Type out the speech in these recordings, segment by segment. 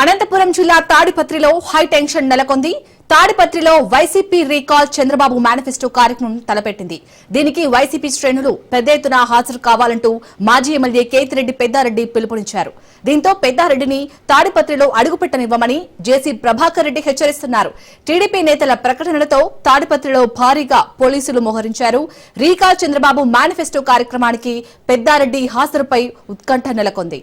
అనంతపురం జిల్లా తాడిపత్రిలో high tension నెలకొంది. తాడిపత్రిలో వైసీపీ రీకాల్ చంద్రబాబు మేనిఫెస్టో కార్యక్రమం తలపెట్టింది. దీనికి వైసీపీ శ్రేణులు పెద్ద ఎత్తున హాజరు కావాలంటూ మాజీ ఎమ్మెల్యే కేతిరెడ్డి పెద్దారెడ్డి పిలుపునిచ్చారు. దీంతో పెద్దారెడ్డిని తాడిపత్రిలో అడుగుపెట్టనివ్వమని జేసీ ప్రభాకర్ రెడ్డి హెచ్చరిస్తున్నారు. టీడీపీ నేతల ప్రకటనలతో తాడిపత్రిలో భారీగా పోలీసులు మోహరించారు. రీకాల్ చంద్రబాబు మేనిఫెస్టో కార్యక్రమానికి పెద్దారెడ్డి హాజరుపై ఉత్కంఠ నెలకొంది.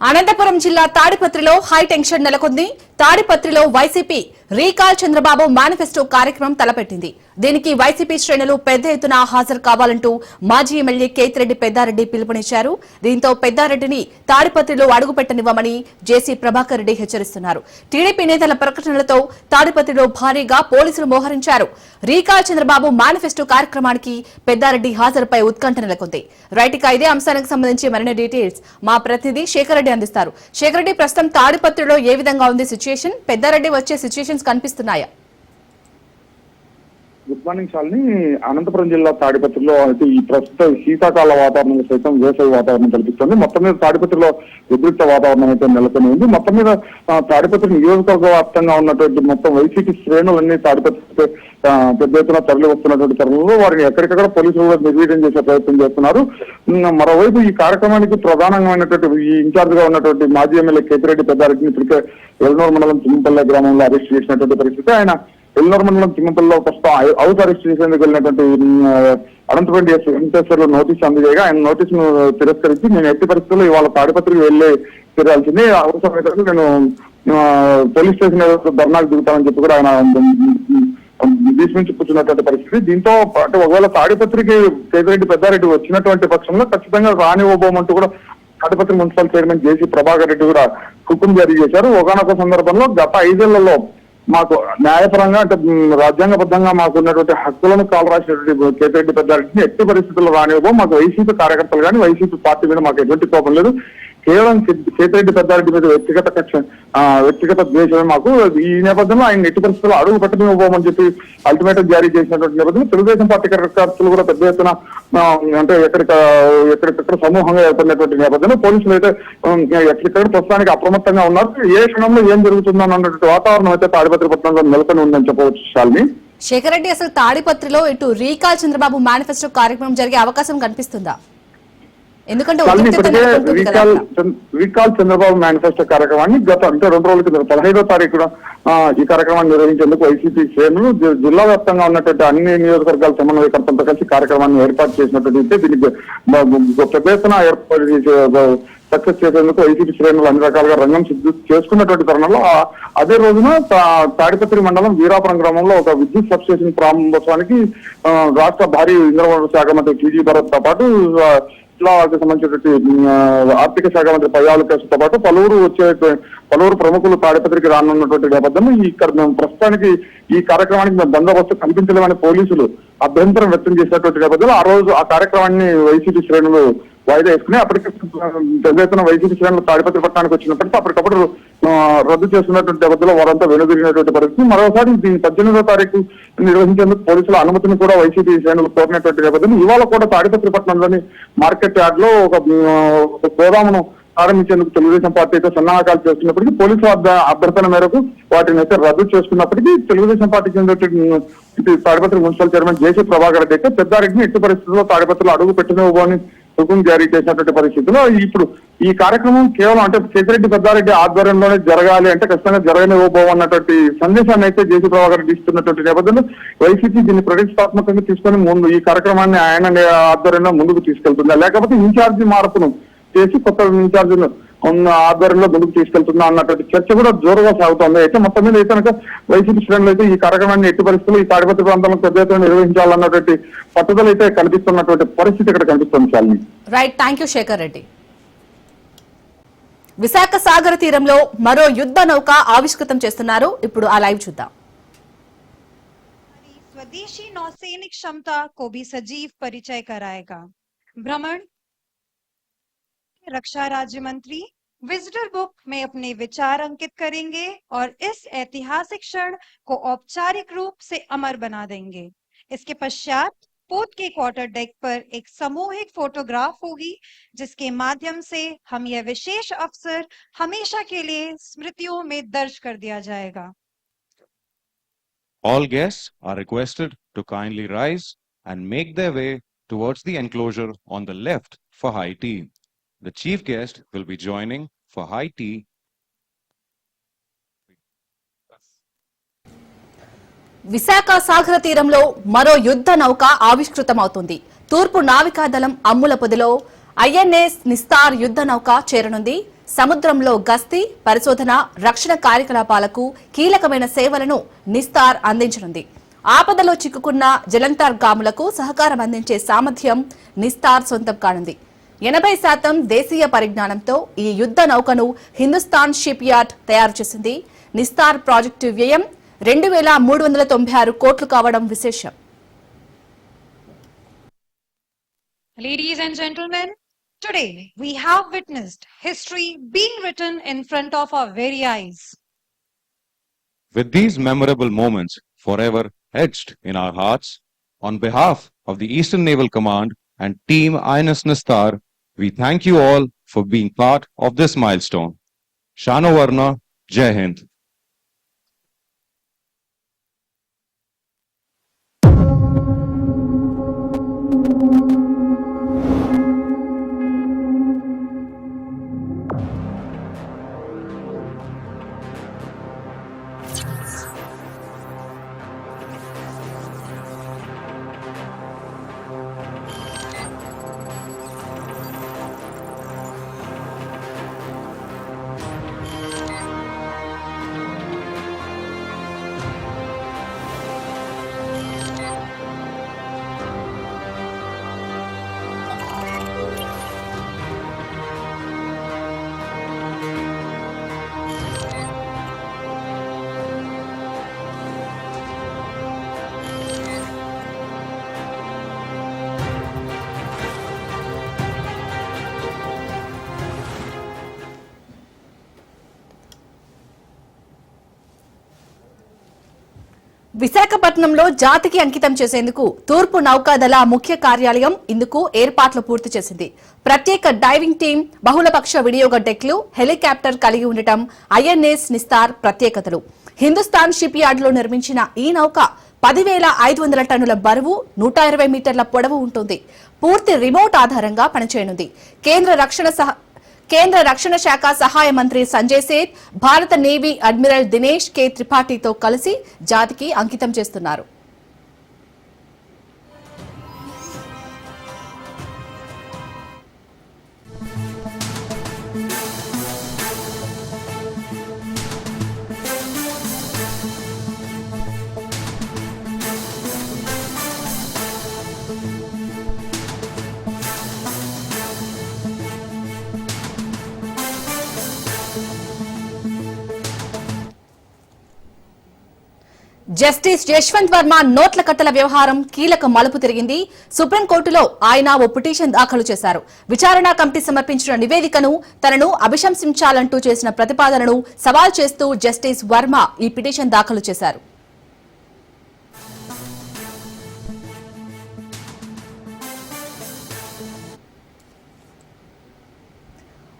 అనంతపురం జిల్లా తాడిపత్రిలో హై టెన్షన్ నెలకొంది. తాడిపత్రిలో వైసీపీ రీకాల్ చంద్రబాబు మేనిఫెస్టో కార్యక్రమం తలపెట్టింది. దీనికి వైసీపీ శ్రేణులు పెద్ద ఎత్తున హాజరు కావాలంటూ మాజీ ఎమ్మెల్యే కేతిరెడ్డి పెద్దారెడ్డి పిలుపునిచ్చారు. దీంతో పెద్దారెడ్డిని తాడిపత్రిలో అడుగుపెట్టనివ్వమని జేసీ ప్రభాకర్ రెడ్డి హెచ్చరిస్తున్నారు. టీడీపీ నేతల ప్రకటనలతో తాడిపత్రిలో భారీగా పోలీసులు మోహరించారు. రీకా చంద్రబాబు మేనిఫెస్టో కార్యక్రమానికి పెద్దారెడ్డి హాజరుపై ఉత్కంఠ నెలకొంది. రైట్ ఇదే అంశానికి సంబంధించి మరిన్ని డీటెయిల్స్ మా ప్రతినిధి శేఖర్ రెడ్డి అందిస్తారు. శేఖర్ రెడ్డి ప్రస్తుతం తాడిపత్రిలో ఏ విధంగా ఉంది సిచ్యుయేషన్? పెద్దారెడ్డి వచ్చే సిచ్యుయేషన్స్ కనిపిస్తున్నాయా? గుడ్ మార్నింగ్ శాలిని అనంతపురం జిల్లా తాడిపత్రిలో అయితే ఈ ప్రస్తుత శీతాకాల వాతావరణం సైతం వేసవి వాతావరణం కల్పిస్తుంది మొత్తం మీద తాడిపత్రిలో ఉద్రిక్త వాతావరణం అయితే నెలకొని ఉంది మొత్తం మీద తాడిపత్రి నియోజకవర్గ వ్యాప్తంగా ఉన్నటువంటి మొత్తం వైసీపీ శ్రేణులన్నీ తాడిపత్రి పెద్ద ఎత్తున తరలి వస్తున్నటువంటి తరుణంలో వారిని ఎక్కడికక్కడ పోలీసులు కూడా నిర్వీర్యం చేసే ప్రయత్నం చేస్తున్నారు. మరోవైపు ఈ కార్యక్రమానికి ప్రధానమైనటువంటి ఈ ఇన్ఛార్జ్గా ఉన్నటువంటి మాజీ ఎమ్మెల్యే కేతిరెడ్డి పెద్దారెడ్డిని ఇప్పటికే ఎల్నూరు మండలం తుమ్మపల్లె గ్రామంలో అరెస్ట్ చేసినటువంటి పరిస్థితి. ఆయన ఎల్నూరు మండలం తిమ్మపల్లిలో ప్రస్తుతం హౌస్ అరెస్ట్ చేసేందుకు వెళ్ళినటువంటి అనంతపురం డిఎస్ వెంకటేశ్వర్లు నోటీస్ అందజేయగా ఆయన నోటీస్ను తిరస్కరించి నేను ఎట్టి పరిస్థితుల్లో ఇవాళ తాడిపత్రికి వెళ్ళి తిరగాల్సింది అవసరమైతే నేను పోలీస్ స్టేషన్ ధర్నాకు దిగుతానని చెప్పి కూడా ఆయన నుంచి కూర్చున్నటువంటి పరిస్థితి. దీంతో అంటే ఒకవేళ తాడిపత్రికి కేతిరెడ్డి పెద్దారెడ్డి వచ్చినటువంటి పక్షంలో ఖచ్చితంగా రానివ్వబోమంటూ కూడా Tadipatri municipal chairman JC Prabhakar Reddy కూడా హుకుం జారీ చేశారు. ఒకనొక సందర్భంలో గత ఐదేళ్ళలో మాకు న్యాయపరంగా అంటే రాజ్యాంగబద్ధంగా మాకు ఉన్నటువంటి హక్కులను కాలరాసినటువంటి కేతిరెడ్డి పెద్దారెడ్డిని ఎట్టి పరిస్థితుల్లో రానివ్వబో మాకు వైసీపీ కార్యకర్తలు కానీ వైసీపీ పార్టీ మీద మాకు ఎటువంటి కోపం లేదు. కేవలం కే- పెద్దారెడ్డి మీద వ్యక్తిగత కక్ష ఆ, వ్యక్తిగత ద్వేషమే మాకు. ఈ నేపథ్యంలో ఆయన ఎట్టి పరిస్థితుల్లో అడుగు పెట్టనివ్వబోమని చెప్పి అల్టిమేటం జారీ చేసినటువంటి నేపథ్యంలో తెలుగుదేశం పార్టీ కార్యకర్తలు కూడా పెద్ద ఎత్తున అంటే ఎక్కడిక ఎక్కడికక్కడ సమూహంగా ఏర్పడినటువంటి నేపథ్యంలో పోలీసులు అయితే ఉమ్, ఎక్కడికక్కడ ప్రస్తుతానికి అప్రమత్తంగా ఉన్నారు. ఏ క్షణంలో ఏం జరుగుతుందని అన్నటువంటి వాతావరణం అయితే తాడిపత్రి పట్టణంలో నెలకొని ఉందని చెప్పవచ్చు శాలిని. శేఖర్ రెడ్డి అసలు తాడిపత్రిలో ఇటు రీకాల్ చంద్రబాబు మేనిఫెస్టో కార్యక్రమం జరిగే అవకాశం కనిపిస్తుందా? ఎందుకంటే రీకాల్ చంద్రబాబు మేనిఫెస్టో కార్యక్రమాన్ని గత అంటే రెండు రోజుల కింద పదహైదో తారీఖున ఈ కార్యక్రమాన్ని నిర్వహించేందుకు వైసీపీ శ్రేణులు జిల్లా వ్యాప్తంగా ఉన్నటువంటి అన్ని నియోజకవర్గాల సమన్వయకర్తలతో కలిసి కార్యక్రమాన్ని ఏర్పాటు చేసినటువంటి దీనికి పెద్ద ఎత్తున ఏర్పాటు చేసే సక్సెస్ చేసేందుకు వైసీపీ శ్రేణులు అన్ని రకాలుగా రంగం సిద్ధి చేసుకున్నటువంటి తరుణంలో అదే రోజున తాడిపత్రి మండలం వీరాపురం గ్రామంలో ఒక విద్యుత్ సబ్ స్టేషన్ ప్రారంభోత్సవానికి రాష్ట్ర భారీ ఇంధన శాఖ మంత్రి టీజీ భరత్తో పాటు ఆ, సంబంధించినటువంటి ఆర్థిక శాఖ మంత్రి పయ్యాల కేసుతో పాటు పలువురు వచ్చే పలువురు ప్రముఖులు తాడిపత్రికి రానున్నటువంటి నేపథ్యంలో ఈ ఇక్కడ మేము ప్రస్తుతానికి ఈ కార్యక్రమానికి మేము బందోబస్తు కల్పించలేమని పోలీసులు అభ్యంతరం వ్యక్తం చేసినటువంటి నేపథ్యంలో ఆ రోజు ఆ కార్యక్రమాన్ని వైసీపీ శ్రేణులు వాయిదా వేసుకుని అప్పటికి పెద్ద ఎత్తున వైసీపీ శ్రేణులు తాడిపత్రి పట్టణానికి వచ్చినప్పటికీ అప్పటికప్పుడు రద్దు చేస్తున్నటువంటి నేపథ్యంలో వారంతా వెనుదిరిగినటువంటి పరిస్థితి. మరోసారి దీని పద్దెనిమిదో తారీఖు నిర్వహించేందుకు పోలీసుల అనుమతిని కూడా వైసీపీ శ్రేణులు కోరినటువంటి నేపథ్యం ఇవాళ కూడా తాడిపత్రి పట్టణంలోని మార్కెట్ యార్డ్లో ఒక ఒక గోదామును ప్రారంభించేందుకు తెలుగుదేశం పార్టీ అయితే సన్నాహకాలు చేస్తున్నప్పటికీ పోలీసు అభ్య- అభ్యర్థన మేరకు వాటిని అయితే రద్దు చేసుకున్నప్పటికీ తెలుగుదేశం పార్టీ చెందిన Tadipatri municipal chairman JC Prabhakar Reddy అయితే పెద్దారెడ్డిని ఎట్టి పరిస్థితుల్లో తాడిపత్రిలో అడుగు పెట్టనివ్వబోని హుకుం జారీ చేసినటువంటి పరిస్థితిలో ఇప్పుడు ఈ కార్యక్రమం కేవలం అంటే కేతిరెడ్డి పెద్దారెడ్డి ఆధ్వర్యంలోనే జరగాలి అంటే ఖచ్చితంగా జరగనివ్వబోమన్నటువంటి సందేశాన్ని అయితే జేసీ ప్రభాకర్ ఇస్తున్నటువంటి నేపథ్యంలో వైసీపీ దీన్ని ప్రతిష్టాత్మకంగా తీసుకొని ముందు ఈ కార్యక్రమాన్ని ఆయన ఆధ్వర్యంలో ముందుకు తీసుకెళ్తుందా లేకపోతే ఇన్ఛార్జి మార్పును చేసి కొత్త ఇన్ఛార్జీలు ఉన్న ఆధ్వర్యంలో ముందుకు తీసుకెళ్తుందా అన్నటువంటి చర్చ కూడా జోరుగా సాగుతోంది అయితే మొత్తం మీద అయితే కనుక వైసీపీ శ్రేణులు అయితే ఈ కార్యక్రమాన్ని ఎట్టి పరిస్థితుల్లో ఈ తాడిపత్రి ప్రాంతంలో పెద్ద ఎత్తున నిర్వహించాలన్నటువంటి పట్టుదల అయితే కనిపిస్తున్నటువంటి పరిస్థితి ఇక్కడ కనిపిస్తుంది Shalini right thank you Shekhar Reddy Visakha సాగర తీరంలో మరో యుద్ధ నౌక ఆవిష్కృతం చేస్తున్నారు ఇప్పుడు ఆ లైవ్ చూద్దాం हमारी स्वदेशी नौसैनिक क्षमता को भी सजीव परिचय कराएगा भ्रमण रक्षा राज्य मंत्री विजिटर बुक में अपने विचार अंकित करेंगे और इस ऐतिहासिक क्षण को औपचारिक रूप से अमर बना देंगे इसके पश्चात पोत के क्वार्टर डेक पर एक सामूहिक फोटोग्राफ होगी, जिसके माध्यम से हम यह विशेष अवसर हमेशा के लिए स्मृतियों में दर्ज कर दिया जाएगा All guests are requested to kindly rise and make their way towards the enclosure on the left for high tea. The chief guest will be joining for high tea. Visakha సాగర తీరంలో మరో యుద్ధ నౌక ఆవిష్కృతమవుతుంది. తూర్పు నావికాదళం అమ్ముల పొదిలో ఐఎన్ఎస్ నిస్తార్ యుద్ధ నౌక చేరనుంది. సముద్రంలో గస్తీ పరిశోధన రక్షణ కార్యకలాపాలకు కీలకమైన సేవలను నిస్తార్ అందించనుంది. ఆపదలో చిక్కుకున్న జలంతార్ గాములకు సహకారం అందించే సామర్థ్యం నిస్తార్ సొంతం కానుంది. ఎనభై శాతం దేశీయ పరిజ్ఞానంతో ఈ యుద్ధ నౌకను హిందుస్థాన్ షిప్ యార్డ్ తయారు చేసింది నిస్తార్ ప్రాజెక్టు వ్యయం రెండు వేల మూడు వందల తొంభై ఆరు కోట్లు కావడం విశేషం Ladies and gentlemen, today we have witnessed history being written in front of our very eyes. With these memorable moments forever etched in our hearts, on behalf of the Eastern Naval Command and Team INS Nistar, we thank you all for being part of this milestone. Shano Varna, Jai Hind. విశాఖపట్నంలో జాతికి అంకితం చేసేందుకు తూర్పు నౌకాదళ ముఖ్య కార్యాలయం ఇందుకు ఏర్పాట్లు పూర్తి చేసింది. ప్రత్యేక డైవింగ్ టీం బహుళపక్ష వినియోగ డెక్లు హెలికాప్టర్ కలిగి ఉండటం ఐఎన్ఎస్ నిస్తార్ ప్రత్యేకతలు. హిందుస్థాన్ షిప్ యార్డులో నిర్మించిన ఈ నౌక పదివేల ఐదు వందల టన్నుల బరువు నూట ఇరవై మీటర్ల పొడవు ఉంటుంది. పూర్తి రిమోట్ ఆధారంగా పనిచేయనుంది. కేంద్ర రక్షణ సహ కేంద్ర రక్షణ శాఖ సహాయ మంత్రి సంజయ్ సేత్ భారత నేవీ అడ్మిరల్ దినేష్ కే త్రిపాఠితో కలిసి జాతికి అంకితం చేస్తున్నారు. జస్టిస్ యశ్వంత్ వర్మ నోట్ల కట్టల వ్యవహారం కీలక మలుపు తిరిగింది. సుప్రీంకోర్టులో ఆయన ఓ పిటిషన్ దాఖలు చేశారు. విచారణ కమిటీ సమర్పించిన నివేదికను తనను అభిశంసించాలంటూ చేసిన ప్రతిపాదనను సవాల్ చేస్తూ జస్టిస్ వర్మ ఈ పిటిషన్ దాఖలు చేశారు.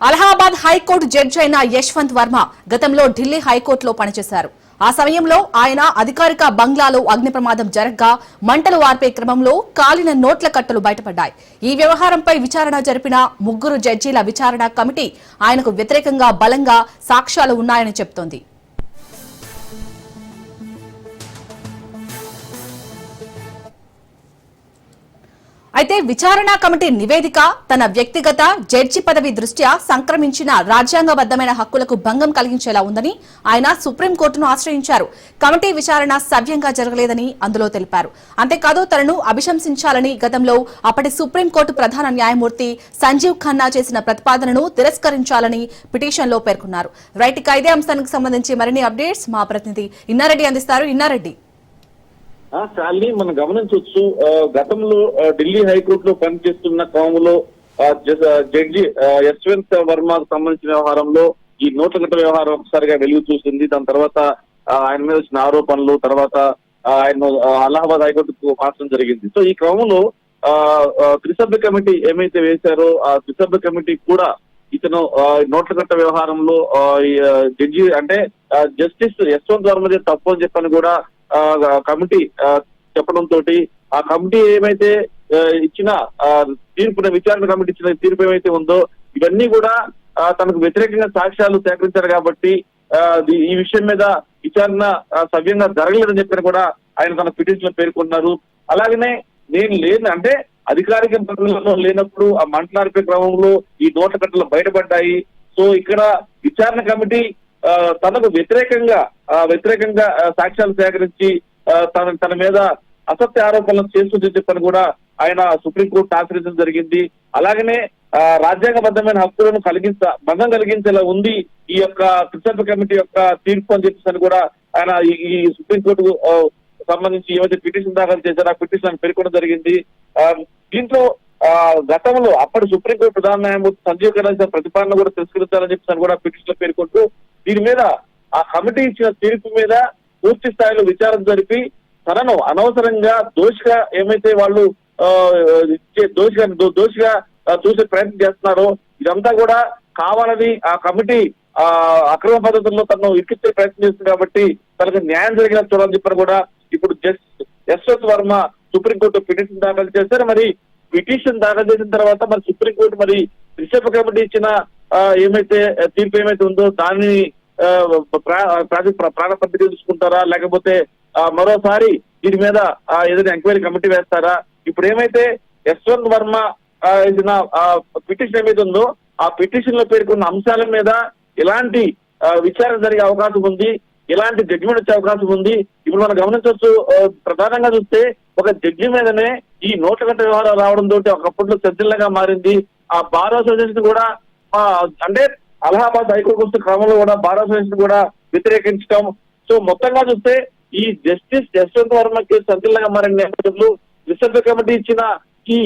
అలహాబాద్ హైకోర్టు జడ్జి అయిన యశ్వంత్ వర్మ గతంలో ఢిల్లీ హైకోర్టులో పనిచేశారు. ఆ సమయంలో ఆయన అధికారిక బంగ్లాలో అగ్ని ప్రమాదం జరగ్గా మంటలు వార్పే క్రమంలో కాలిన నోట్ల కట్టలు బయటపడ్డాయి. ఈ వ్యవహారంపై విచారణ జరిపిన ముగ్గురు జడ్జీల విచారణ కమిటీ ఆయనకు వ్యతిరేకంగా బలంగా సాక్ష్యాలు ఉన్నాయని చెబుతోంది అయితే విచారణ కమిటీ నివేదిక తన వ్యక్తిగత జడ్జి పదవి దృష్ట్యా సంక్రమించిన రాజ్యాంగబద్దమైన హక్కులకు భంగం కలిగించేలా ఉందని ఆయన సుప్రీంకోర్టును ఆశ్రయించారు. కమిటీ విచారణ సవ్యంగా జరగలేదని అందులో తెలిపారు. అంతేకాదు తనను అభిశంసించాలని గతంలో అప్పటి సుప్రీంకోర్టు ప్రధాన న్యాయమూర్తి సంజీవ్ ఖన్నా చేసిన ప్రతిపాదనను తిరస్కరించాలని పిటిషన్లో పేర్కొన్నారు. రైట్ ఇక ఇదే అంశానికి సంబంధించి మరిన్ని అప్డేట్స్ మా ప్రతినిధి ఇన్నారెడ్డి అందిస్తారు. ఇన్నారెడ్డి. శాలిని మనం గమనించవచ్చు గతంలో ఢిల్లీ హైకోర్టులో పనిచేస్తున్న క్రమంలో జడ్జి యశ్వంత్ వర్మకు సంబంధించిన వ్యవహారంలో ఈ నోట్ల గట్ట వ్యవహారం ఒకసారిగా వెలుగు చూసింది. దాని తర్వాత ఆయన మీద వచ్చిన ఆరోపణలు తర్వాత ఆయన అలహాబాద్ హైకోర్టుకు మార్చడం జరిగింది. సో ఈ క్రమంలో ఆ, త్రిసభ్య కమిటీ ఏమైతే వేశారో ఆ త్రిసభ్య కమిటీ కూడా ఇతను ఆ, నోట్ల కట్ట వ్యవహారంలో ఆ, జడ్జి అంటే జస్టిస్ యశ్వంత్ వర్మది తప్పు అని చెప్పని కూడా కమిటీ చెప్పడం తోటి ఆ కమిటీ ఏమైతే ఇచ్చిన తీర్పున విచారణ కమిటీ ఇచ్చిన తీర్పు ఏమైతే ఉందో ఇవన్నీ కూడా తనకు వ్యతిరేకంగా సాక్ష్యాలు సేకరించారు కాబట్టి ఈ విషయం మీద విచారణ సవ్యంగా జరగలేదని చెప్పిన కూడా ఆయన తన పిటిషన్లో పేర్కొన్నారు. అలాగనే నేను లేదు అంటే అధికారిక పదవులలో లేనప్పుడు ఆ మంటలార్పే క్రమంలో ఈ నోట్ల కట్టలు బయటపడ్డాయి. సో ఇక్కడ విచారణ కమిటీ తనకు వ్యతిరేకంగా వ్యతిరేకంగా సాక్ష్యాలు సేకరించి తన తన మీద అసత్య ఆరోపణలు చేస్తుంది చెప్పని కూడా ఆయన సుప్రీంకోర్టు ఆశ్రయించడం జరిగింది. అలాగనే రాజ్యాంగబద్ధమైన హక్కులను కలిగించ భంగం కలిగించేలా ఉంది ఈ యొక్క త్రిసభ్య కమిటీ యొక్క తీర్పు అని చెప్పేసి అని కూడా ఆయన ఈ- ఈ సుప్రీంకోర్టు సంబంధించి ఏవైతే పిటిషన్ దాఖలు చేశారో ఆ పిటిషన్ ఆయన పేర్కొనడం జరిగింది. దీంట్లో ఆ, గతంలో అప్పటి సుప్రీంకోర్టు ప్రధాన న్యాయమూర్తి సంజీవ్ ఖన్నా ప్రతిపాదన కూడా తిరస్కరించాలని చెప్పి కూడా పిటిషన్లో పేర్కొంటూ దీని మీద ఆ కమిటీ ఇచ్చిన తీర్పు మీద పూర్తి స్థాయిలో విచారణ జరిపి తనను అనవసరంగా దోషిగా ఏమైతే వాళ్ళు దోషిగా దోషిగా చూసే ప్రయత్నం చేస్తున్నారో ఇదంతా కూడా కావాలని ఆ కమిటీ ఆ అక్రమ పద్ధతుల్లో తను ఇరికిచ్చే ప్రయత్నం చేస్తుంది కాబట్టి తనకు న్యాయం జరిగిన చూడాలని చెప్పని కూడా ఇప్పుడు justice Yashwant Varma Supreme Court petition దాఖలు చేశారు. మరి పిటిషన్ దాఖలు చేసిన తర్వాత మరి సుప్రీంకోర్టు మరి రిషబ్ కమిటీ ఇచ్చిన ఏమైతే తీర్పు ఏమైతే ఉందో దాన్ని ప్రాణ ప్రా- ప్రాజెక్ట్ తీసుకుంటారా? లేకపోతే మరోసారి దీని మీద ఏదైనా ఎంక్వైరీ కమిటీ వేస్తారా? ఇప్పుడు ఏమైతే యశ్వంత్ వర్మ ఆ, ఇచ్చిన పిటిషన్ ఏమైతే ఉందో ఆ పిటిషన్లో పేర్కొన్న అంశాల మీద ఎలాంటి విచారణ జరిగే అవకాశం ఉంది? ఎలాంటి జడ్జిమెంట్ వచ్చే అవకాశం ఉంది? ఇప్పుడు మనం గమనించవచ్చు ప్రధానంగా చూస్తే ఒక జడ్జి మీదనే ఈ నోట్ల కట్ట వ్యవహారం రావడం తోటి ఒకప్పట్లో చర్చలుగా మారింది. ఆ బార్ అసోసియేషన్ కూడా అంటే అలహాబాద్ హైకోర్టు వస్తున్న క్రమంలో కూడా బార్ అసోసియేషన్ కూడా వ్యతిరేకించడం సో మొత్తంగా చూస్తే ఈ జస్టిస్ యశ్వంత్ వర్మ కేసు సంచలనంగా మారిన నేపథ్యంలో రిసర్వ్ కమిటీ ఇచ్చిన ఈ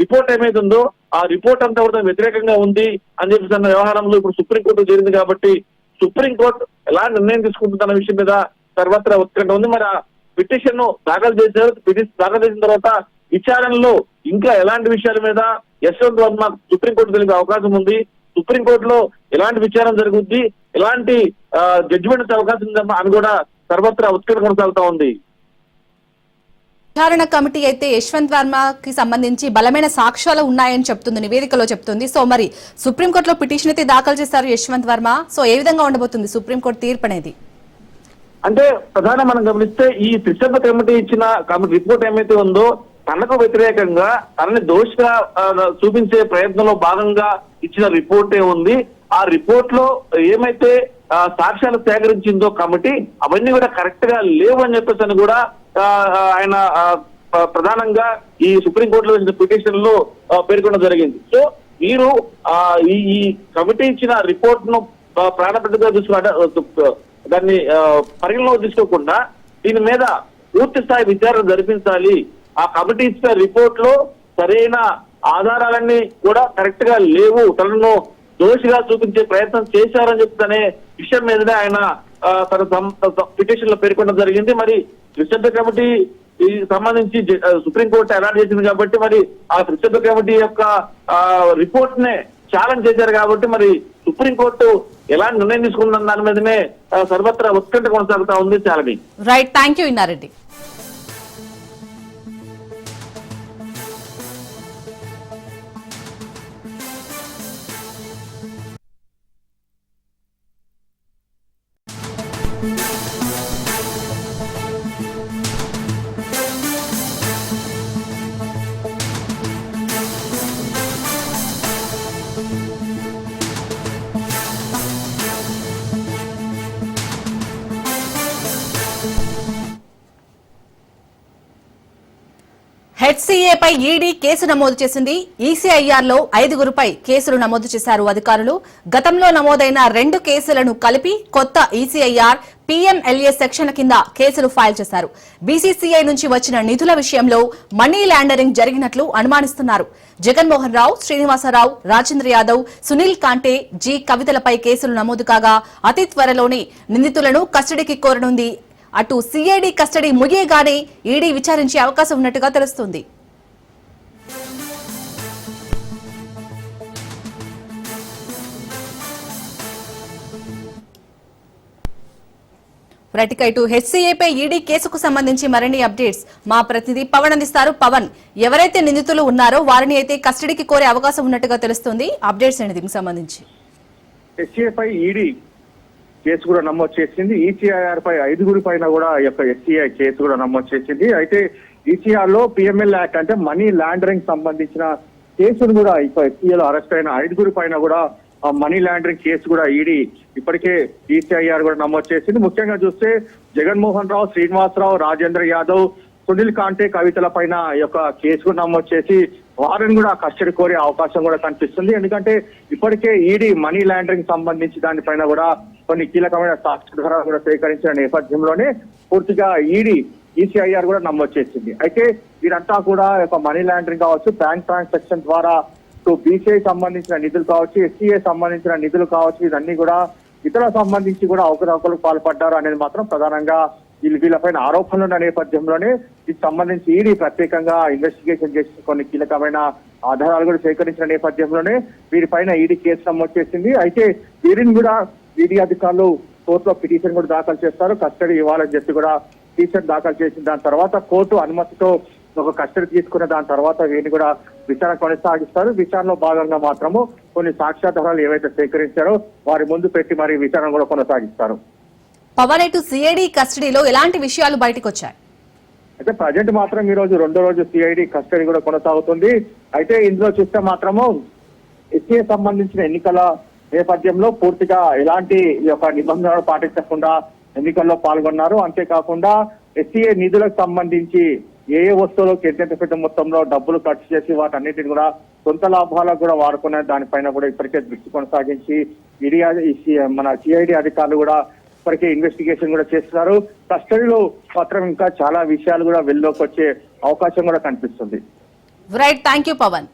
రిపోర్ట్ ఏమైతే ఉందో ఆ రిపోర్ట్ అంతా కూడా వ్యతిరేకంగా ఉంది అని చెప్పేసి అన్న వ్యవహారంలో ఇప్పుడు సుప్రీంకోర్టు జరిగింది కాబట్టి సుప్రీంకోర్టు ఎలా నిర్ణయం తీసుకుంటుందన్న విషయం మీద సర్వత్రా ఉత్కంఠ ఉంది. మరి ఆ పిటిషన్ను దాఖలు చేశారు. పిటిషన్ దాఖలు చేసిన తర్వాత విచారణలో ఇంకా ఎలాంటి విషయాల మీద యశ్వంత్ వర్మ సుప్రీంకోర్టు తెలిపే అవకాశం ఉంది. సుప్రీంకోర్టులో ఎలాంటి విచారణ జరుగుద్ది? ఎలాంటి జడ్జిమెంట్ అవకాశం ఉందమ్మా? అని కూడా సర్వత్రా ఉత్కంఠ కొనసాగుతా ఉంది. విచారణ కమిటీ అయితే యశ్వంత్ వర్మకి సంబంధించి బలమైన సాక్ష్యాలు ఉన్నాయని చెప్తుంది నివేదికలో చెప్తుంది. సో మరి సుప్రీంకోర్టులో పిటిషన్ అయితే దాఖలు చేశారు యశ్వంత్ వర్మ. సో ఏ విధంగా ఉండబోతుంది సుప్రీంకోర్టు తీర్పు అనేది? అంటే ప్రధాన మనం గమనిస్తే ఈ త్రిసభ్య కమిటీ ఇచ్చిన కమిటీ రిపోర్ట్ ఏమైతే ఉందో తనకు వ్యతిరేకంగా తనని దోషిగా చూపించే ప్రయత్నంలో భాగంగా ఇచ్చిన రిపోర్టే ఉంది. ఆ రిపోర్ట్లో ఏమైతే సాక్ష్యాలు సేకరించిందో కమిటీ అవన్నీ కూడా కరెక్ట్గా లేవు అని చెప్పేసి అని కూడా ఆయన ప్రధానంగా ఈ సుప్రీంకోర్టులో ఇచ్చిన పిటిషన్లో పేర్కొనడం జరిగింది. సో మీరు ఈ కమిటీ ఇచ్చిన రిపోర్ట్ను ఆ, తీసుకు దాన్ని పరిగణలో తీసుకోకుండా దీని మీద పూర్తి స్థాయి విచారణ జరిపించాలి. ఆ కమిటీ ఇచ్చిన రిపోర్ట్లో సరైన ఆధారాలన్నీ కూడా కరెక్ట్గా లేవు. తనను దోషిగా చూపించే ప్రయత్నం చేశారని చెప్తానే విషయం మీదనే ఆయన తన పిటిషన్లో పేర్కొనడం జరిగింది. మరి త్రిసభ్య కమిటీ సంబంధించి సుప్రీంకోర్టు అలాట్ చేసింది కాబట్టి మరి ఆ త్రిసభ్య కమిటీ యొక్క రిపోర్ట్ నే ఛాలెంజ్ చేశారు కాబట్టి మరి సుప్రీంకోర్టు ఎలా నిర్ణయం తీసుకుందన్న దాని మీదనే సర్వత్రా ఉత్కంఠ కొనసాగుతా ఉంది చాలని రైట్ థ్యాంక్ యూ ఇన్నారెడ్డి హెచ్సీఏపై ఈడీ కేసు నమోదు చేసింది. ఈసీఐఆర్లో ఐదుగురుపై కేసులు నమోదు చేశారు అధికారులు. గతంలో నమోదైన రెండు కేసులను కలిపి కొత్త ఈసీఐఆర్ పీఎంఎల్ఏ సెక్షన్ కింద కేసులు ఫైల్ చేశారు. బీసీసీఐ నుంచి వచ్చిన నిధుల విషయంలో మనీ లాండరింగ్ జరిగినట్లు అనుమానిస్తున్నారు. జగన్మోహన్ రావు శ్రీనివాసరావు రాజేంద్ర యాదవ్ సునీల్ కాంటే జి కవితలపై కేసులు నమోదు కాగా అతి త్వరలోనే నిందితులను కస్టడీకి కోరనుంది. అటు సిఐడి కస్టడీ ముగియగానే ఈడీ విచారించే అవకాశం ఉన్నట్టుగా తెలుస్తుంది. రైట్ ఇటు హెచ్సీఏపై ఈడీ కేసుకు సంబంధించి మరిన్ని అప్డేట్స్. మా ప్రతినిధి పవన్ అందిస్తారు. పవన్ ఎవరైతే నిందితులు ఉన్నారో వారిని అయితే కస్టడీకి కోరే అవకాశం ఉన్నట్టుగా తెలుస్తుంది. అప్డేట్స్ ఏంటి దీనికి సంబంధించి? హెచ్సీఏపై ఈడీ కేసు కూడా నమోదు చేసింది. ఈసీఐఆర్ పై ఐదుగురి పైన కూడా యొక్క ఎస్సీఐ కేసు కూడా నమోదు చేసింది. అయితే ఈసీఆర్లో పిఎంఎల్ యాక్ట్ అంటే మనీ లాండరింగ్ సంబంధించిన కేసును కూడా ఇక ఎస్సీఏలో అరెస్ట్ అయిన ఐదుగురి పైన కూడా ఆ మనీ లాండరింగ్ కేసు కూడా ఈడీ ఇప్పటికే ఈసీఐఆర్ కూడా నమోదు చేసింది. ముఖ్యంగా చూస్తే జగన్మోహన్ రావు శ్రీనివాసరావు రాజేంద్ర యాదవ్ సునీల్ కాంటే కవితల పైన ఈ యొక్క కేసు కూడా నమోదు చేసి వారిని కూడా కస్టడీ కోరే అవకాశం కూడా కనిపిస్తుంది. ఎందుకంటే ఇప్పటికే ఈడీ మనీ లాండరింగ్ సంబంధించి దానిపైన కూడా కొన్ని కీలకమైన సాక్ష్యాధారాలు కూడా సేకరించిన నేపథ్యంలోనే పూర్తిగా ఈడీ ఈసీఐఆర్ కూడా నమ్మొచ్చేసింది అయితే వీరంతా కూడా ఒక మనీ లాండరింగ్ కావచ్చు బ్యాంక్ ట్రాన్సాక్షన్ ద్వారా టు బీసీఐ సంబంధించిన నిధులు కావచ్చు ఎస్సీఏ సంబంధించిన నిధులు కావచ్చు ఇదన్నీ కూడా ఇతర సంబంధించి కూడా అవకతవకలు పాల్పడ్డారు అనేది మాత్రం ప్రధానంగా వీళ్ళు వీళ్ళపైన ఆరోపణలు ఉన్న నేపథ్యంలోనే దీనికి సంబంధించి ఈడీ ప్రత్యేకంగా ఇన్వెస్టిగేషన్ చేసిన కొన్ని కీలకమైన ఆధారాలు కూడా సేకరించిన నేపథ్యంలోనే వీరిపైన ఈడీ కేసు నమోదు చేసింది. అయితే వీరిని కూడా ఈడీ అధికారులు కోర్టులో పిటిషన్ కూడా దాఖలు చేస్తారు కస్టడీ ఇవ్వాలని చెప్పి కూడా పిటిషన్ దాఖలు చేసిన దాని తర్వాత కోర్టు అనుమతితో ఒక కస్టడీ తీసుకున్న దాని తర్వాత వీరిని కూడా విచారణ కొనసాగిస్తారు. విచారణలో భాగంగా మాత్రము కొన్ని సాక్ష్యాధారాలు ఏవైతే సేకరించారో వారి ముందు పెట్టి మరి విచారణ కూడా కొనసాగిస్తారు. పవన్ ఇటు సిఐడి కస్టడీలో ఎలాంటి విషయాలు బయటకు వచ్చాయి అయితే ప్రజెంట్ మాత్రం ఈ రోజు రెండో రోజు సిఐడి కస్టడీ కూడా కొనసాగుతుంది. అయితే ఇందులో చూస్తే మాత్రము ఎస్సీఏ సంబంధించిన ఎన్నికల నేపథ్యంలో పూర్తిగా ఎలాంటి ఈ యొక్క నిబంధనలు పాటించకుండా ఎన్నికల్లో పాల్గొన్నారు. అంతేకాకుండా ఎస్సీఏ నిధులకు సంబంధించి ఏ ఏ వస్తువులకు ఎంత పెద్ద మొత్తంలో డబ్బులు ఖర్చు చేసి వాటన్నిటిని కూడా సొంత లాభాలకు కూడా వాడుకునే దానిపైన కూడా ఇప్పటికే దృష్టి కొనసాగించి ఈడీ మన సిఐడి అధికారులు కూడా ఇప్పటికే ఇన్వెస్టిగేషన్ కూడా చేస్తున్నారు. కస్టడీలో మాత్రం ఇంకా చాలా విషయాలు కూడా వెళ్ళలోకి వచ్చే అవకాశం కూడా కనిపిస్తుంది. Right thank you Pavan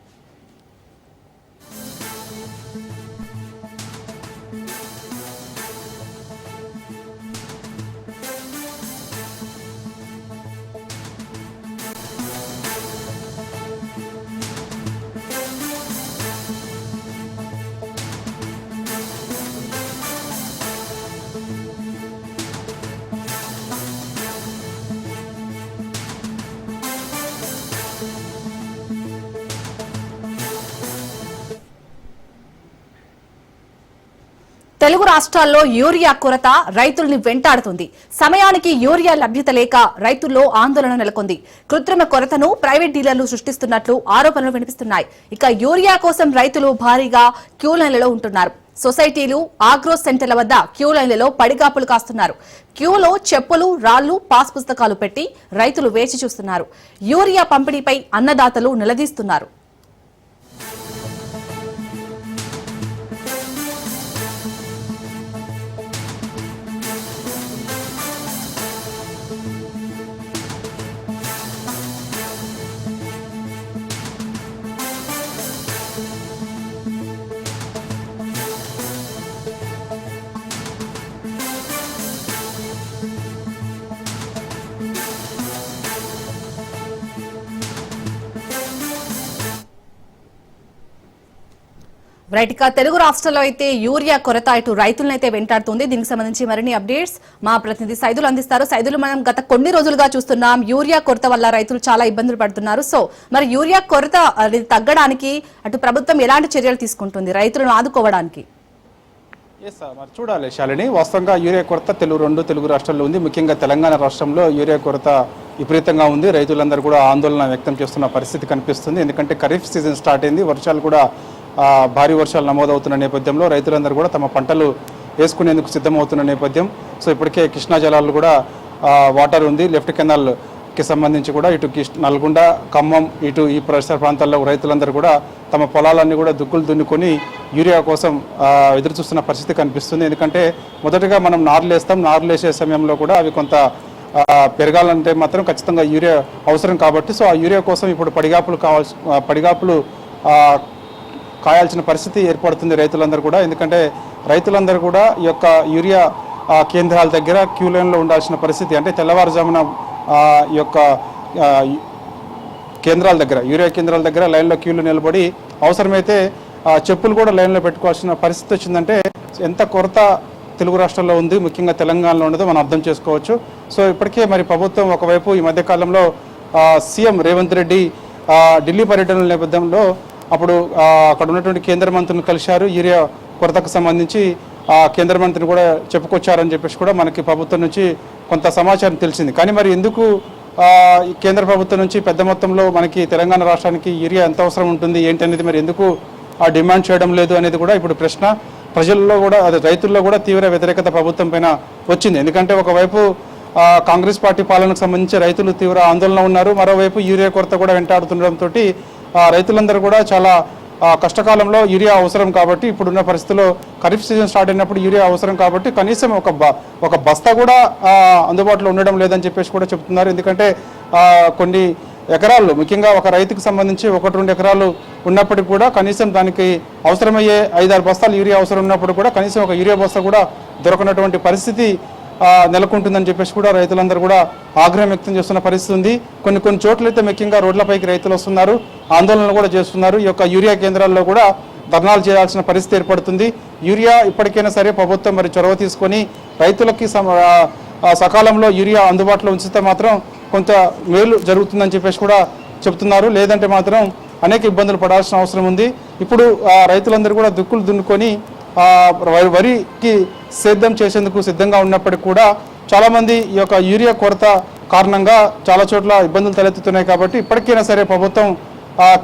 Telugu రాష్ట్రాల్లో యూరియా కొరత రైతుల్ని వెంటాడుతుంది. సమయానికి యూరియా లభ్యత లేక రైతుల్లో ఆందోళన నెలకొంది. కృత్రిమ కొరతను ప్రైవేట్ డీలర్లు సృష్టిస్తున్నట్లు ఆరోపణలు వినిపిస్తున్నాయి. ఇక యూరియా కోసం రైతులు భారీగా క్యూ లైన్లలో ఉంటున్నారు. సొసైటీలు ఆగ్రో సెంటర్ల వద్ద క్యూ లైన్లలో పడిగాపులు కాస్తున్నారు. క్యూలో చెప్పులు రాళ్ళు పాస్ పుస్తకాలు పెట్టి రైతులు వేచి చూస్తున్నారు. యూరియా పంపిణీపై అన్నదాతలు నిలదీస్తున్నారు. రైట్ ఇక తెలుగు రాష్ట్రాల్లో అయితే యూరియా కొరత ఇటు రైతులనైతే అయితే వెంటాడుతుంది. దీనికి సంబంధించి మరిన్ని అప్డేట్స్ మా ప్రతినిధి సైదులు అందిస్తారు. సైదులు మనం గత కొన్ని రోజులుగా చూస్తున్నాం యూరియా కొరత వల్ల రైతులు చాలా ఇబ్బందులు పడుతున్నారు. సో మరి యూరియా కొరత అనేది తగ్గడానికి అటు ప్రభుత్వం ఎలాంటి చర్యలు తీసుకుంటుంది రైతులను ఆదుకోవడానికి? ఎస్ సార్ మరి చూడాలి శాలిని. వాస్తవంగా యూరియా కొరత తెలుగు రెండు తెలుగు రాష్ట్రాల్లో ఉంది. ముఖ్యంగా తెలంగాణ రాష్ట్రంలో యూరియా కొరత విపరీతంగా ఉంది. రైతులందరూ కూడా ఆందోళన వ్యక్తం చేస్తున్న పరిస్థితి కనిపిస్తుంది. ఎందుకంటే ఖరీఫ్ సీజన్ స్టార్ట్ అయింది. వర్షాలు కూడా భారీ వర్షాలు నమోదవుతున్న నేపథ్యంలో రైతులందరూ కూడా తమ పంటలు వేసుకునేందుకు సిద్ధమవుతున్న నేపథ్యం. సో ఇప్పటికే కృష్ణా జలాలు కూడా వాటర్ ఉంది. లెఫ్ట్ కెనాల్కి సంబంధించి కూడా ఇటు నల్గొండ ఖమ్మం ఇటు ఈ పరిసర ప్రాంతాల్లో రైతులందరూ కూడా తమ పొలాలన్నీ కూడా దుక్కులు దున్నుకొని యూరియా కోసం ఎదురు చూస్తున్న పరిస్థితి కనిపిస్తుంది. ఎందుకంటే మొదటగా మనం నార్లు వేస్తాం. నార్లు వేసే సమయంలో కూడా అవి కొంత పెరగాలంటే మాత్రం ఖచ్చితంగా యూరియా అవసరం కాబట్టి సో ఆ యూరియా కోసం ఇప్పుడు పడిగాపులు కావాల్సి పడిగాపులు కాయాల్సిన పరిస్థితి ఏర్పడుతుంది రైతులందరూ కూడా. ఎందుకంటే రైతులందరూ కూడా ఈ యొక్క యూరియా కేంద్రాల దగ్గర క్యూ లైన్లో ఉండాల్సిన పరిస్థితి. అంటే తెల్లవారుజామున ఈ యొక్క కేంద్రాల దగ్గర యూరియా కేంద్రాల దగ్గర లైన్లో క్యూలో నిలబడి అవసరమైతే చెప్పులు కూడా లైన్లో పెట్టుకోవాల్సిన పరిస్థితి వచ్చిందంటే ఎంత కొరత తెలుగు రాష్ట్రాల్లో ఉంది ముఖ్యంగా తెలంగాణలో ఉండదో మనం అర్థం చేసుకోవచ్చు. సో ఇప్పటికే మరి ప్రభుత్వం ఒకవైపు ఈ మధ్యకాలంలో సీఎం రేవంత్ రెడ్డి ఢిల్లీ పర్యటన నేపథ్యంలో అప్పుడు అక్కడ ఉన్నటువంటి కేంద్ర మంత్రిని కలిశారు. యూరియా కొరతకు సంబంధించి ఆ కేంద్ర మంత్రిని కూడా చెప్పుకొచ్చారని చెప్పేసి కూడా మనకి ప్రభుత్వం నుంచి కొంత సమాచారం తెలిసింది. కానీ మరి ఎందుకు ఈ కేంద్ర ప్రభుత్వం నుంచి పెద్ద మొత్తంలో మనకి తెలంగాణ రాష్ట్రానికి యూరియా ఎంత అవసరం ఉంటుంది? ఏంటి అనేది మరి ఎందుకు ఆ డిమాండ్ చేయడం లేదు అనేది కూడా ఇప్పుడు ప్రశ్న. ప్రజల్లో కూడా అదే రైతుల్లో కూడా తీవ్ర వ్యతిరేకత ప్రభుత్వం పైన వచ్చింది. ఎందుకంటే ఒకవైపు కాంగ్రెస్ పార్టీ పాలనకు సంబంధించి రైతులు తీవ్ర ఆందోళన ఉన్నారు. మరోవైపు యూరియా కొరత కూడా వెంటాడుతుండడంతో రైతులందరూ కూడా చాలా కష్టకాలంలో యూరియా అవసరం కాబట్టి ఇప్పుడున్న పరిస్థితుల్లో ఖరీఫ్ సీజన్ స్టార్ట్ అయినప్పుడు యూరియా అవసరం కాబట్టి కనీసం ఒక బ ఒక బస్తా కూడా అందుబాటులో ఉండడం లేదని చెప్పేసి కూడా చెప్తున్నారు. ఎందుకంటే కొన్ని ఎకరాలు ముఖ్యంగా ఒక రైతుకు సంబంధించి ఒకటి రెండు ఎకరాలు ఉన్నప్పటికీ కూడా కనీసం దానికి అవసరమయ్యే ఐదారు బస్తాలు యూరియా అవసరం ఉన్నప్పుడు కూడా కనీసం ఒక యూరియా బస్తా కూడా దొరకనటువంటి పరిస్థితి నెలకొంటుందని చెప్పేసి కూడా రైతులందరూ కూడా ఆగ్రహం వ్యక్తం చేస్తున్న పరిస్థితి ఉంది. కొన్ని కొన్ని చోట్లయితే ముఖ్యంగా రోడ్లపైకి రైతులు వస్తున్నారు. ఆందోళనలు కూడా చేస్తున్నారు. ఈ యొక్క యూరియా కేంద్రాల్లో కూడా ధర్నాలు చేయాల్సిన పరిస్థితి ఏర్పడుతుంది. యూరియా ఇప్పటికైనా సరే ప్రభుత్వం మరి చొరవ తీసుకొని రైతులకి సకాలంలో యూరియా అందుబాటులో ఉంచితే మాత్రం కొంత మేలు జరుగుతుందని చెప్పేసి కూడా చెప్తున్నారు. లేదంటే మాత్రం అనేక ఇబ్బందులు పడాల్సిన అవసరం ఉంది. ఇప్పుడు రైతులందరూ కూడా దుక్కులు దున్నుకొని వరి- వరికి సేద్యం చేసేందుకు సిద్ధంగా ఉన్నప్పటికీ కూడా చాలామంది ఈ యొక్క యూరియా కొరత కారణంగా చాలా చోట్ల ఇబ్బందులు తలెత్తుతున్నాయి కాబట్టి ఇప్పటికైనా సరే ప్రభుత్వం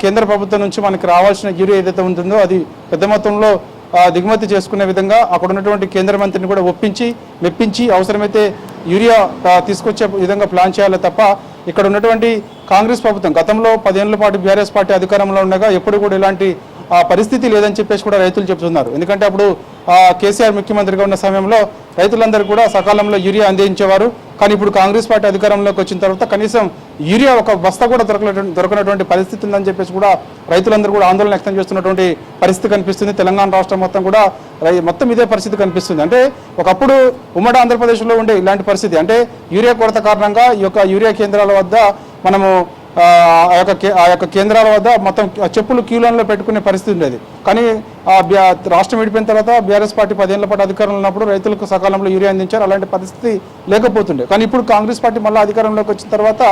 కేంద్ర ప్రభుత్వం నుంచి మనకి రావాల్సిన యూరియా ఏదైతే ఉంటుందో అది పెద్ద మొత్తంలో దిగుమతి చేసుకునే విధంగా అక్కడ ఉన్నటువంటి కేంద్ర మంత్రిని కూడా ఒప్పించి మెప్పించి అవసరమైతే యూరియా తీసుకొచ్చే విధంగా ప్లాన్ చేయాలి తప్ప ఇక్కడ ఉన్నటువంటి కాంగ్రెస్ ప్రభుత్వం గతంలో పదేళ్ళ పాటు బీఆర్ఎస్ పార్టీ అధికారంలో ఉండగా ఎప్పుడు కూడా ఇలాంటి పరిస్థితి లేదని చెప్పేసి కూడా రైతులు చెప్తున్నారు. ఎందుకంటే అప్పుడు కేసీఆర్ ముఖ్యమంత్రిగా ఉన్న సమయంలో రైతులందరూ కూడా సకాలంలో యూరియా అందించేవారు. కానీ ఇప్పుడు కాంగ్రెస్ పార్టీ అధికారంలోకి వచ్చిన తర్వాత కనీసం యూరియా ఒక బస్తా కూడా దొరకనటువంటి దొరకనటువంటి పరిస్థితి ఉందని చెప్పేసి కూడా రైతులందరూ కూడా ఆందోళన వ్యక్తం చేస్తున్నటువంటి పరిస్థితి కనిపిస్తుంది. తెలంగాణ రాష్ట్రం మొత్తం కూడా రై- మొత్తం ఇదే పరిస్థితి కనిపిస్తుంది. అంటే ఒకప్పుడు ఉమ్మడి ఆంధ్రప్రదేశ్లో ఉండే ఇలాంటి పరిస్థితి. అంటే యూరియా కొరత కారణంగా ఈ యొక్క యూరియా కేంద్రాల వద్ద మనము ఆ యొక్క ఆ యొక్క కేంద్రాల వద్ద మొత్తం చెప్పులు క్యూలైన్లో పెట్టుకునే పరిస్థితి ఉండేది. కానీ రాష్ట్రం విడిపోయిన తర్వాత బీఆర్ఎస్ పార్టీ పదేళ్ళ పాటు అధికారంలో ఉన్నప్పుడు రైతులకు సకాలంలో యూరియా అందించారు. అలాంటి పరిస్థితి లేకపోతుండే. కానీ ఇప్పుడు కాంగ్రెస్ పార్టీ మళ్ళీ అధికారంలోకి వచ్చిన తర్వాత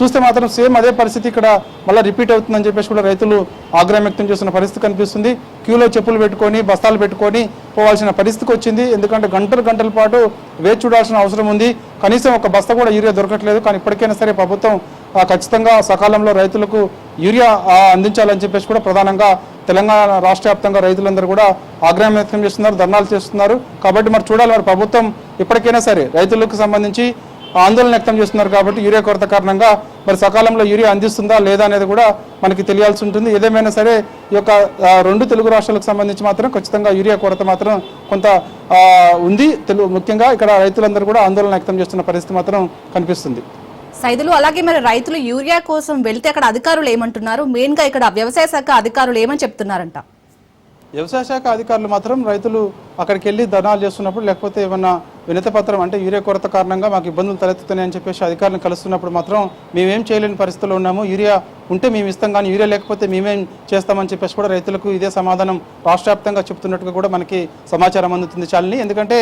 చూస్తే మాత్రం సేమ్ అదే పరిస్థితి ఇక్కడ మళ్ళీ రిపీట్ అవుతుందని చెప్పేసి కూడా రైతులు ఆగ్రహం వ్యక్తం చేస్తున్న పరిస్థితి కనిపిస్తుంది. క్యూలో చెప్పులు పెట్టుకొని బస్తాలు పెట్టుకొని పోవాల్సిన పరిస్థితికి వచ్చింది. ఎందుకంటే గంటలు గంటల పాటు వేచి చూడాల్సిన అవసరం ఉంది. కనీసం ఒక బస్తా కూడా యూరియా దొరకట్లేదు. కానీ ఇప్పటికైనా సరే ప్రభుత్వం ఖచ్చితంగా సకాలంలో రైతులకు యూరియా అందించాలని చెప్పేసి కూడా ప్రధానంగా తెలంగాణ రాష్ట్ర వ్యాప్తంగా రైతులందరూ కూడా ఆగ్రహం వ్యక్తం చేస్తున్నారు ధర్నాలు చేస్తున్నారు. కాబట్టి మరి చూడాలి మరి ప్రభుత్వం ఇప్పటికైనా సరే రైతులకు సంబంధించి ఆందోళన వ్యక్తం చేస్తున్నారు కాబట్టి యూరియా కొరత కారణంగా మరి సకాలంలో యూరియా అందిస్తుందా లేదా అనేది కూడా మనకి తెలియాల్సి ఉంటుంది. ఏదేమైనా సరే ఈ యొక్క రెండు తెలుగు రాష్ట్రాలకు సంబంధించి మాత్రం ఖచ్చితంగా యూరియా కొరత మాత్రం కొంత ఉంది. తెలుగు ముఖ్యంగా ఇక్కడ రైతులందరూ కూడా ఆందోళన వ్యక్తం చేస్తున్న పరిస్థితి మాత్రం కనిపిస్తుంది. సైదులు. అలాగే మరి రైతులు యూరియా కోసం వెళ్తే అక్కడ అధికారులు ఏమంటున్నారు? మెయిన్గా ఇక్కడ వ్యవసాయ శాఖ అధికారులు ఏమని చెప్తున్నారంట? వ్యవసాయ శాఖ అధికారులు మాత్రం రైతులు అక్కడికి వెళ్ళి ధనాలు చేస్తున్నప్పుడు లేకపోతే ఏమన్నా వినతపత్రం అంటే యూరియా కొరత కారణంగా మాకు ఇబ్బందులు తలెత్తుతున్నాయని చెప్పేసి అధికారులను కలుస్తున్నప్పుడు మాత్రం మేమేం చేయలేని పరిస్థితుల్లో ఉన్నాము. యూరియా ఉంటే మేము ఇస్తాం కానీ యూరియా లేకపోతే మేమేం చేస్తామని చెప్పేసి కూడా రైతులకు ఇదే సమాధానం రాష్ట్ర వ్యాప్తంగా చెప్తున్నట్టుగా కూడా మనకి సమాచారం అందుతుంది చాలని. ఎందుకంటే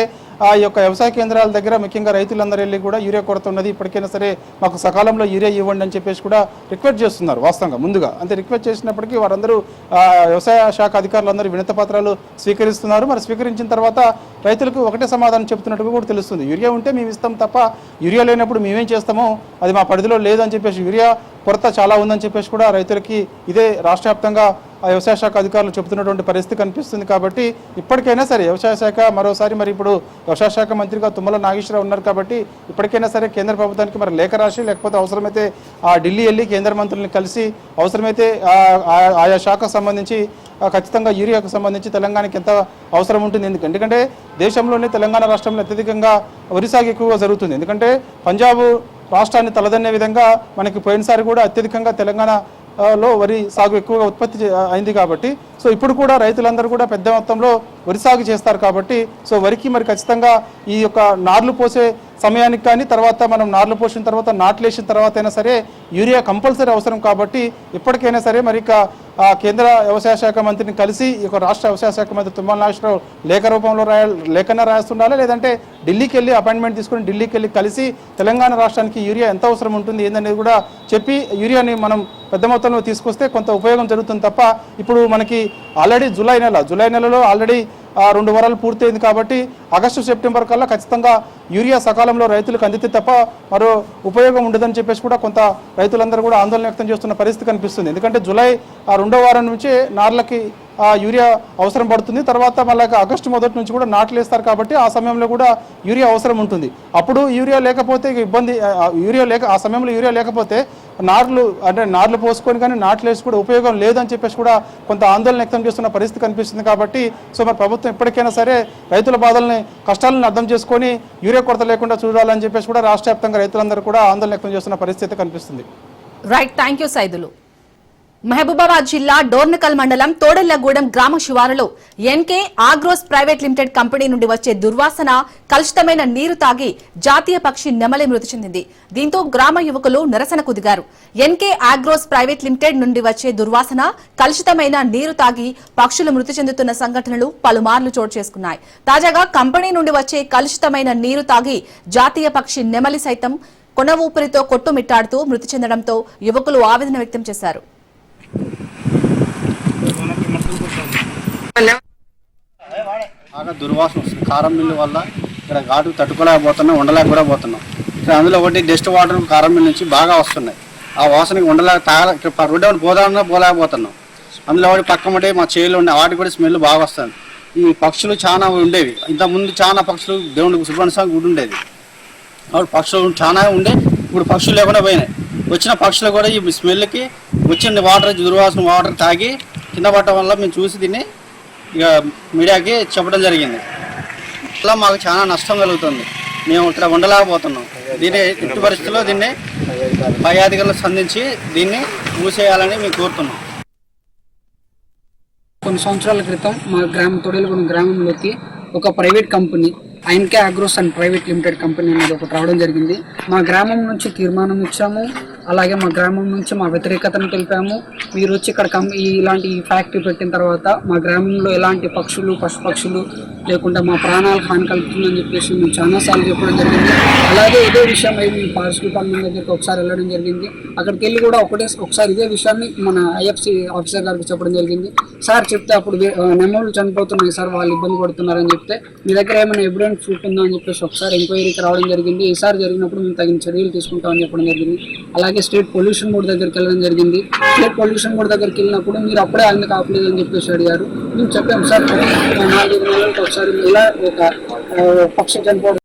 ఆ యొక్క వ్యవసాయ కేంద్రాల దగ్గర ముఖ్యంగా రైతులందరూ వెళ్ళి కూడా యూరియా కొరత ఉన్నది. ఇప్పటికైనా సరే మాకు సకాలంలో యూరియా ఇవ్వండి అని చెప్పేసి కూడా రిక్వెస్ట్ చేస్తున్నారు వాస్తవంగా ముందుగా. అంతే రిక్వెస్ట్ చేసినప్పటికీ వారందరూ వ్యవసాయ శాఖ అధికారులందరూ వినత పత్రాలు స్వీకరిస్తున్నారు. మరి స్వీకరించిన తర్వాత రైతులకు ఒకటే సమాధానం చెప్తున్నట్టుగా కూడా తెలుస్తుంది. యూరియా ఉంటే మేము ఇస్తాం తప్ప యూరియా లేనప్పుడు మేమేం చేస్తామో అది మా పరిధిలో లేదని చెప్పేసి యూరియా కొరత చాలా ఉందని చెప్పేసి కూడా రైతులకి ఇదే రాష్ట్ర వ్యాప్తంగా ఆ వ్యవసాయ శాఖ అధికారులు చెబుతున్నటువంటి పరిస్థితి కనిపిస్తుంది కాబట్టి ఇప్పటికైనా సరే వ్యవసాయ శాఖ మరోసారి మరి ఇప్పుడు వ్యవసాయ శాఖ మంత్రిగా తుమ్మల నాగేశ్వరరావు ఉన్నారు కాబట్టి ఇప్పటికైనా సరే కేంద్ర ప్రభుత్వానికి మరి లేఖ రాసి లేకపోతే అవసరమైతే ఆ ఢిల్లీ వెళ్ళి కేంద్ర మంత్రుల్ని కలిసి అవసరమైతే ఆయా శాఖకు సంబంధించి ఖచ్చితంగా యూరియాకు సంబంధించి తెలంగాణకి ఎంత అవసరం ఉంటుంది? ఎందుకు ఎందుకంటే దేశంలోనే తెలంగాణ రాష్ట్రంలో అత్యధికంగా వరి సాగు ఎక్కువగా జరుగుతుంది. ఎందుకంటే పంజాబ్ రాష్ట్రాన్ని తలదన్నే విధంగా మనకి పోయినసారి కూడా అత్యధికంగా తెలంగాణ లో వరి సాగు ఎక్కువగా ఉత్పత్తి చే- అయింది కాబట్టి. సో ఇప్పుడు కూడా రైతులందరూ కూడా పెద్ద మొత్తంలో వరి సాగు చేస్తారు కాబట్టి. సో వరికి మరి ఖచ్చితంగా ఈ యొక్క నార్లు పోసే సమయానికి కానీ తర్వాత మనం నార్లు పోసిన తర్వాత నాట్లు వేసిన తర్వాత అయినా సరే యూరియా కంపల్సరీ అవసరం కాబట్టి ఇప్పటికైనా సరే మరి కేంద్ర వ్యవసాయ శాఖ మంత్రిని కలిసి ఈ రాష్ట్ర వ్యవసాయ శాఖ మంత్రి తుమ్మల నాగేశ్వరరావు లేఖ రూపంలో రాయ లేఖన రాస్తుండాలి లేదంటే ఢిల్లీకి వెళ్ళి అపాయింట్మెంట్ తీసుకుని ఢిల్లీకి వెళ్ళి కలిసి తెలంగాణ రాష్ట్రానికి యూరియా ఎంత అవసరం ఉంటుంది ఏందనేది కూడా చెప్పి యూరియాని మనం పెద్ద మొత్తంలో తీసుకొస్తే కొంత ఉపయోగం జరుగుతుంది తప్ప ఇప్పుడు మనకి ఆల్రెడీ జూలై నెల జూలై నెలలో ఆల్రెడీ రెండు వారాలు పూర్తయింది కాబట్టి ఆగస్టు సెప్టెంబర్ కల్లా ఖచ్చితంగా యూరియా సకాలంలో రైతులకు అందితే తప్ప మరో ఉపయోగం ఉండదని చెప్పేసి కూడా కొంత రైతులందరూ కూడా ఆందోళన వ్యక్తం చేస్తున్న పరిస్థితి కనిపిస్తుంది. ఎందుకంటే జూలై ఆ రెండో వారం నుంచి నార్లకి యూరియా అవసరం పడుతుంది. తర్వాత మళ్ళీ ఆగస్టు మొదటి నుంచి కూడా నాట్లు వేస్తారు కాబట్టి ఆ సమయంలో కూడా యూరియా అవసరం ఉంటుంది. అప్పుడు యూరియా లేకపోతే ఇబ్బంది యూరియా లేక ఆ సమయంలో యూరియా లేకపోతే నార్లు అంటే నార్లు పోసుకొని కానీ నాట్లు వేసి కూడా ఉపయోగం లేదని చెప్పేసి కూడా కొంత ఆందోళన వ్యక్తం చేస్తున్న పరిస్థితి కనిపిస్తుంది కాబట్టి సో మరి ప్రభుత్వం ఎప్పటికైనా సరే రైతుల బాధల్ని కష్టాలను అర్థం చేసుకొని యూరియా కొరత లేకుండా చూడాలని చెప్పేసి కూడా రాష్ట్ర వ్యాప్తంగా రైతులందరూ కూడా ఆందోళన వ్యక్తం చేస్తున్న పరిస్థితి కనిపిస్తుంది. Right thank you Saidulu Mahabubabad జిల్లా డోర్నకల్ మండలం తోడెల్లగూడెం గ్రామ శివారులో NK agros private limited company నుండి వచ్చే దుర్వాసన కలుషితమైన నీరు తాగి జాతీయ పక్షి నెమలి మృతి చెందింది. దీంతో గ్రామ యువకులు నిరసనకు దిగారు ఎన్కే ఆగ్రోస్ ప్రైవేట్ లిమిటెడ్ నుండి వచ్చే దుర్వాసన కలుషితమైన నీరు తాగి పక్షులు మృతి చెందుతున్న సంఘటనలు పలుమార్లు చోటు చేసుకున్నాయి. తాజాగా కంపెనీ నుండి వచ్చే కలుషితమైన నీరు తాగి జాతీయ పక్షి నెమలి సైతం కొన ఊపిరితో కొట్టుమిట్టాడుతూ మృతి చెందడంతో యువకులు ఆవేదన వ్యక్తం చేశారు. బాగా దుర్వాసన వస్తుంది. కారం మిల్లు వల్ల ఇక్కడ ఘాటు తట్టుకోలేకపోతున్నాం ఉండలేక కూడా పోతున్నాం ఇక్కడ అందులో ఒకటి డస్ట్ వాటర్ కారం మిల్లు నుంచి బాగా వస్తున్నాయి. ఆ వాసనకి ఉండలేక తాగ ఇక్కడ రోడ్డు ఒకటి పోదామన్నా పోలేకపోతున్నాం. అందులో ఒకటి పక్క ఉంటే మా చేలు ఉండే వాటికి కూడా స్మెల్ బాగా వస్తుంది. ఈ పక్షులు చాలా ఉండేవి. ఇంతకుముందు చాలా పక్షులు దేవుడికి సుబ్రహ్మణ్య స్వామి గుడి ఉండేది. పక్షులు చాలా ఉండే ఇప్పుడు పక్షులు లేకుండా పోయినాయి. వచ్చిన పక్షులు కూడా ఈ స్మెల్కి వచ్చిన వాటర్ దుర్వాసన వాటర్ తాగి కింద పట్టడం వల్ల మేము చూసి దీన్ని ఇక మీడియాకి చెప్పడం జరిగింది. అట్లా మాకు చాలా నష్టం కలుగుతుంది. మేము ఇక్కడ ఉండలేకపోతున్నాం. దీన్ని ఎట్టి పరిస్థితుల్లో దీన్ని పై అధికారులు స్పందించి దీన్ని మూసేయాలని మేము కోరుతున్నాం. కొన్ని సంవత్సరాల క్రితం మా గ్రామం తొడేలుగొండ గ్రామంలోకి ఒక private company INK agros and private limited company అనేది ఒకటి రావడం జరిగింది. మా గ్రామం నుంచి తీర్మానం ఇచ్చాము. అలాగే మా గ్రామం నుంచి మా వ్యతిరేకతను తెలిపాము. మీరు వచ్చి ఇక్కడ కం ఈ ఇలాంటి ఫ్యాక్టరీ పెట్టిన తర్వాత మా గ్రామంలో ఎలాంటి పక్షులు పశుపక్షులు లేకుండా మా ప్రాణాలకు హాని కలుగుతుందని చెప్పేసి మేము చాలాసార్లు చెప్పడం జరిగింది. అలాగే ఇదే విషయం అయి మేము ఫారెస్ట్ డిపార్ట్మెంట్ దగ్గరికి ఒకసారి వెళ్ళడం జరిగింది. అక్కడికి వెళ్ళి కూడా ఒకటే ఒకసారి ఇదే విషయాన్ని మన ఐఎఫ్సి ఆఫీసర్ గారికి చెప్పడం జరిగింది. సార్ చెప్తే అప్పుడు నెమ్మలు చనిపోతున్నాయి సార్ వాళ్ళు ఇబ్బంది పడుతున్నారని చెప్తే మీ దగ్గర ఏమైనా ఎవిడెన్స్ ప్రూఫ్ ఉందా అని చెప్పేసి ఒకసారి ఎంక్వైరీకి రావడం జరిగింది. ఈసారి జరిగినప్పుడు మేము తగిన చర్యలు తీసుకుంటామని చెప్పడం జరిగింది. అలాగే స్టేట్ పొల్యూషన్ బోర్డు దగ్గరికి వెళ్ళడం జరిగింది. స్టేట్ పొల్యూషన్ బోర్డు దగ్గరికి వెళ్ళినప్పుడు మీరు అప్పుడే ఆయన కాపలేదు అని చెప్పేసి అడిగారు. మేము చెప్పాము సార్ నాలుగైదు నెలలకు ఒకసారి ఇలా ఒక పక్షి చనిపోవడం